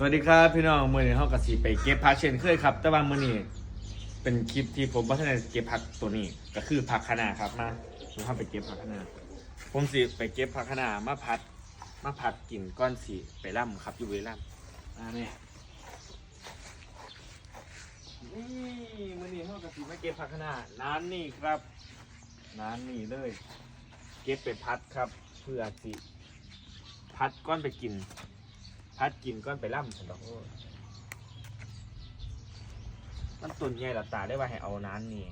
สวัสดีครับพี่น้องมือนี้เฮากะสิไปเก็บผักเช่นเคยครับ แต่ว่ามื้อนี้เป็นคลิปที่ผมบ่ทันได้เก็บผักตัวนี้ ก็คือผักคะน้าครับมาผมทำไปเก็บผักคะน้าผมสิไปเก็บผักคะน้ามาผัดมาผัดกินก้อนสิไปล่ำครับอยู่เวล่ำอ่านี่นี่มื้อนี้เฮากะสิมาเก็บผักคะน้าน้ำนี่ครับน้ำนี่เลย เก็บไปพัดครับ เพื่อสิพัดก้อนไปกิน พัดกินก้อนไปล่ำฉันบอกมันตุนใหญ่ละตาได้ว่าให้เอาน้ำนี่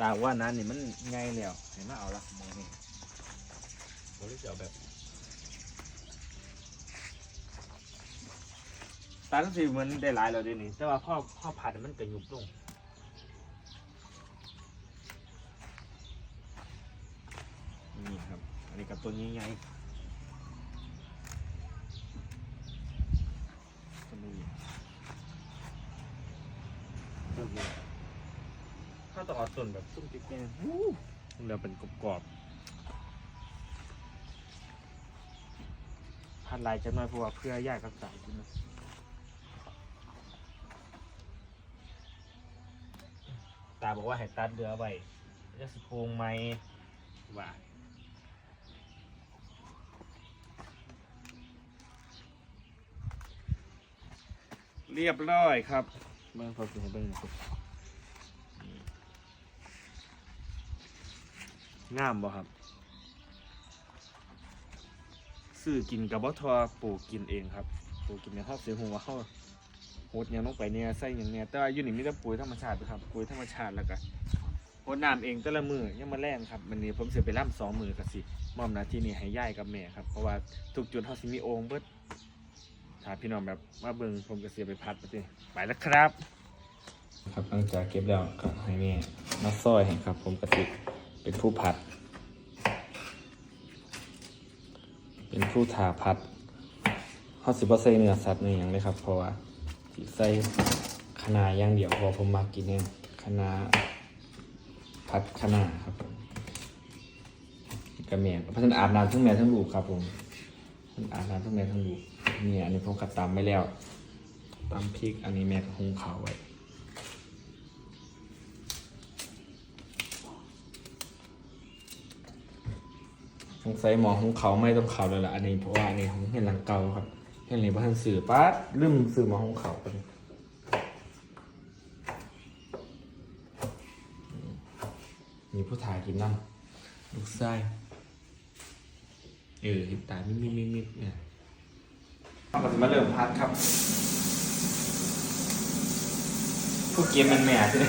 ตาว่าน้ำนี่มันง่ายแล้วเห็นไหมเอาละมือนี่เราจะเอาแบบตาทั้งสีมันได้หลายแล้วเดี๋ยวนี้แต่ว่าพ่อพ่อผัดมันกระยุบลง นี่ครับ อันนี้กับ ตัวนี้ไงตัวนี้ตัวนี้ถ้าต้องเอาต้นแบบตุ้มติ๊กเนี่ยวู้มันจะเป็นกรอบๆพัดลายจะน้อยเพราะว่าเพื่อยากกับสายขึ้นมตาบอกว่าให้ตัดเดือไว้จะสิโพงไหมว่า เรียบร้อยครับเบิ้งพอสิให้เบิ้งหนะครับงามบ่ครับซื้อกินกับบ่ทอปลูกกินเองครับปลูกกินในห้องเสียหัวเขาโหดหยังลงไปเนี่ยใส่หยังเนี่ยแต่ว่าอยู่นี่มีแต่ปุ๋ยธรรมชาติครับปุ๋ยธรรมชาติแล้วก็โหดน้ำเองแต่ละมือยังมาแรงครับวันนี้ผมเสียไปล่ำสองมือกับสิมอบหน้าที่นี้ให้ย่ายกับแม่ครับเพราะว่าทุกจุดเขาสิมีโอ่งเบิด ถ้าพี่น้องแบบมาเบิงผมก็เสียไปพัดไปสิไปแล้วครับ ครับหลังจากเก็บแล้วก็ให้แม่มาซอยให้ครับ ผมกระติเป็นผู้ผัด เป็นผู้ทาผัดเขาสิบ่ใส่เนื้อสัตว์เนื้อหยังเลยครับเพราะว่าสิใส่คะน้าอย่างเดียวพอผมมากินเนี่ยคะน้าผัดคะน้าครับผมกระเมียนเพราะฉะนั้นอาบน้ำทั้งแม่ทั้งลูกครับผมอาบน้ำทั้งแม่ทั้งลูก เนี่ยอันนี้ผมกัดตำไม่แล้วตำพริกอันนี้แม่ก็หุงข้าวไว้สงสัยหมอของเขาไม่ต้องเขาเลยล่ะอันนี้เพราะว่าอันนี้ของเห็นหลังเก่าครับเห็นหรือว่าท่านสื่อป้าลืมสื่อหมอของเขาไปมีผู้ถ่ายกินน้ำลูกไส้เออเห็นตามิมิมิมิเนี่ย เราก็จะมาเริ่มพัดครับผู้เกมมันแหม่ใช่ไหม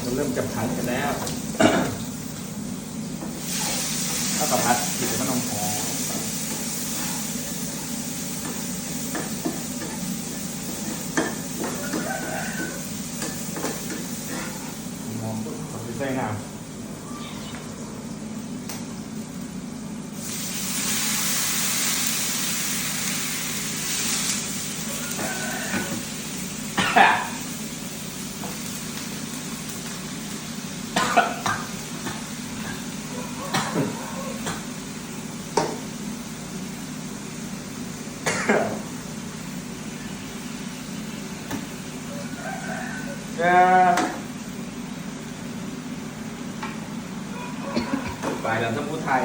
เราเริ่มจะพัดกันแล้วข้าวกับพัดผิดกับนมหอมหอมปุ๊บขอใส่น้ำเออไปแล้วท่านผู้ไทย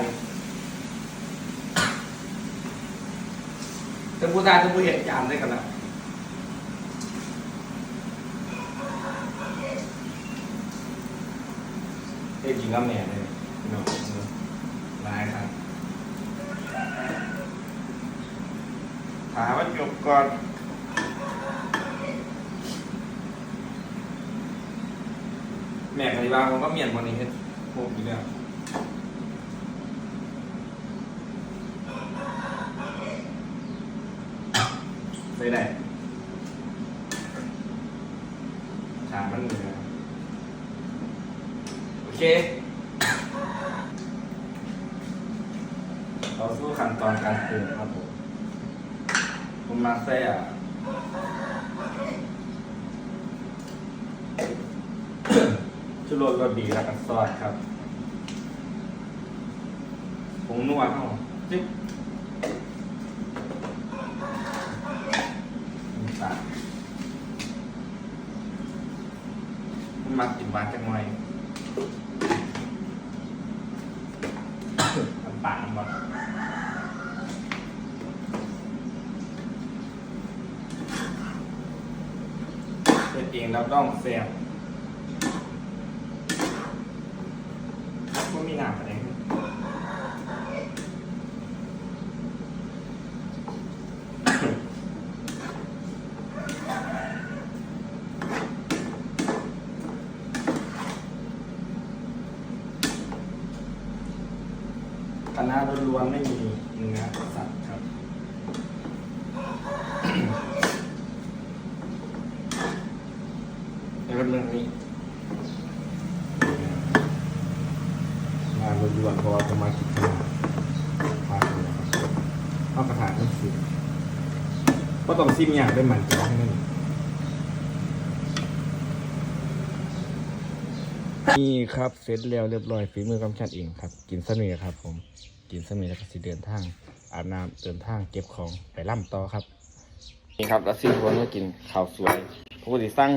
ท่านผู้ ไทยท่านผู้เหตุการณ์ได้กันแล้วเอ้ยจริงก็แม่เลยพี่น้องลายครับถามว่าจบก่อนแม่คดีบ้างผมก็เมียนวันนี้เฮ็ดพวกอยู่แล้วใส่ได้ถามมันเหนือ เคเราสู้ขั้นตอนการปรุงครับผมผมมาใส่อะชูชูรสรสดีแล้วก็ซอสครับผงนัวเข้าจิ๊บน้ำตาลมันมักกินหวานจังหน่อย น้ำตากหมดเป็จเองแล้วต้องแซ่บก็มีหนาอะไร คณะล้วนๆไม่มีเนื้อสัตว์ครับ แล้วก็เรื่องนี้งานล้วนๆเพราะว่าผมมาคิดขนาดพาตัวครับเข้ากระถางนั่นสิก็ต้องซิมอย่างได้หมันใจให้นั่นนี่ครับเสร็จแล้วเรียบร้อยฝีมือกำชันเองครับ กินสมีครับผม กินสมีแล้วก็สิเดินทาง อาบน้ำเดินทางเก็บของไปล่ำต่อครับนี่ครับแล้วซิมคนก็กินข้าวสวยปกติสั่ง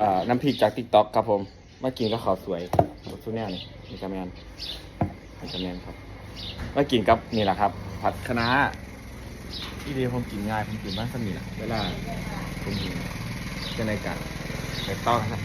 อ่าน้ำพริกจากติ๊กต็อกครับผมมากินก็ข้าวสวยรสชุแนวนี่นี่กระแมนนี่กระแมนครับมากินกับนี่แหละครับ ผัดคะน้าที่เดียวผมกินง่ายผมกินบ้านสมีแหละเวลาผมกินจะในการไปต่อครับ